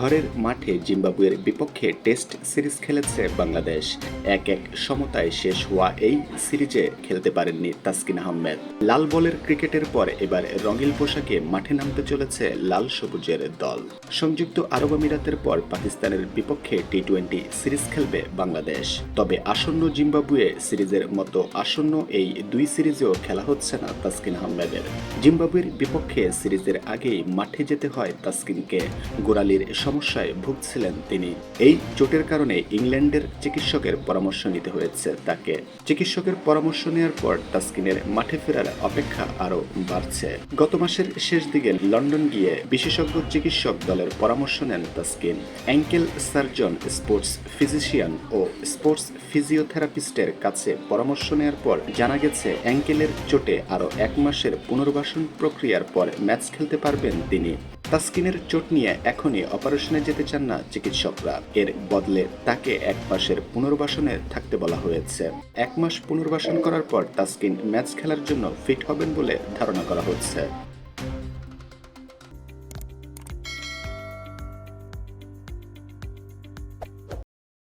ঘরের মাঠে জিম্বাবুয়ের বিপক্ষে টেস্ট সিরিজ খেলেছে বাংলাদেশ। এক এক সমতায় শেষ হওয়া এই সিরিজে খেলতে পারেননি তাসকিন আহমেদ। লাল বলের ক্রিকেটের পর এবার রঙিল পোশাকে মাঠে নামতে চলেছে লাল সবুজের দল। সংযুক্ত আরব আমিরাতের পর পাকিস্তানের বিপক্ষে টি টোয়েন্টি সিরিজ খেলবে বাংলাদেশ। তবে আসন্ন জিম্বাবুয়ে সিরিজের মতো আসন্ন এই দুই সিরিজেও খেলা হচ্ছে না তাসকিন আহমেদের। জিম্বাবুয়ের বিপক্ষে সিরিজের আগেই মাঠে যেতে হয় তাসকিনকে। গোড়ালির সমস্যায় ভুগছিলেন তিনি। এই চোটের কারণে ইংল্যান্ডের চিকিৎসকের পরামর্শ নিতে হয়েছে তাকে। চিকিৎসকের পরামর্শ নেওয়ার পর তাসকিনের মাঠে ফেরার অপেক্ষা আরও বাড়ছে। গত মাসের শেষ দিকে লন্ডন গিয়ে বিশেষজ্ঞ চিকিৎসক দলের পরামর্শ নেন Taskin. Ankle surgeon, sports physician ও স্পোর্টস ফিজিওথেরাপিস্টের কাছে পরামর্শ নেওয়ার পর জানা গেছে, অ্যাঙ্কেলের চোটে আরও এক মাসের পুনর্বাসন প্রক্রিয়ার পর ম্যাচ খেলতে পারবেন তিনি। তাসকিনের চোট নিয়ে এখনই অপারেশনে যেতে চান না চিকিৎসকরা। এর বদলে তাকে এক মাসের পুনর্বাসনে থাকতে বলা হয়েছে। এক মাস পুনর্বাসন করার পর তাসকিন ম্যাচ খেলার জন্য ফিট হবেন বলে ধারণা করা হচ্ছে।